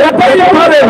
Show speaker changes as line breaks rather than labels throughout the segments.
এটাই পারে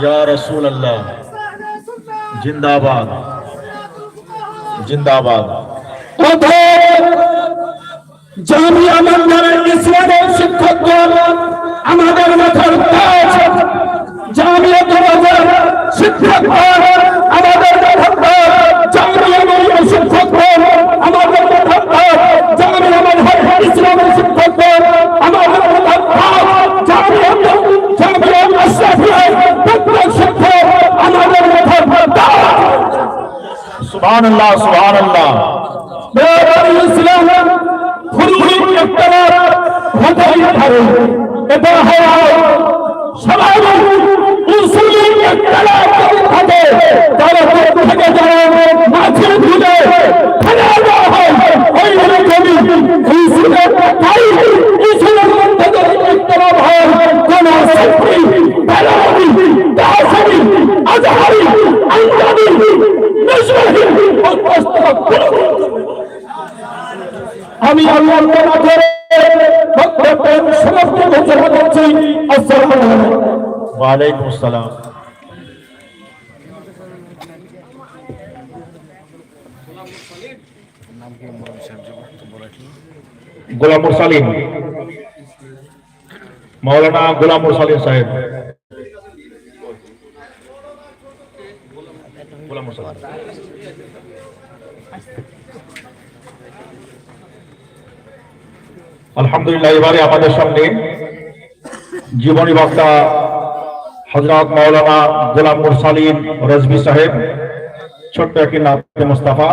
یا رسول اللہ زندہ باد زندہ باد জামিয়া মান্দারের ইসলামের শিক্ষকগণ আমাদের মাথার
সুবহান আল্লাহ সুবহান
আল্লাহ ইসলাম ফুলফুল ইফতার হতেই পারে। এটা হয় সবাই মুসলিম ইফতার করতে থাকে তারা থেকে যারা আমি আল্লাহ ধরে ভক্তপ্রেম সমাপ্ত ঘোষণা করছি আসসালাম
গোলাম মুরসালিন। মাওলানা গোলাম সাহেব। গোলাম মুরসালিন। আলহামদুলিল্লাহ, এবারে আমাদের সামনে জীবনী বক্তা হজরত মৌলানা গোলাম মুরসালিম রজবি সাহেব, ছোট্ট একটি নাম মুস্তাফা।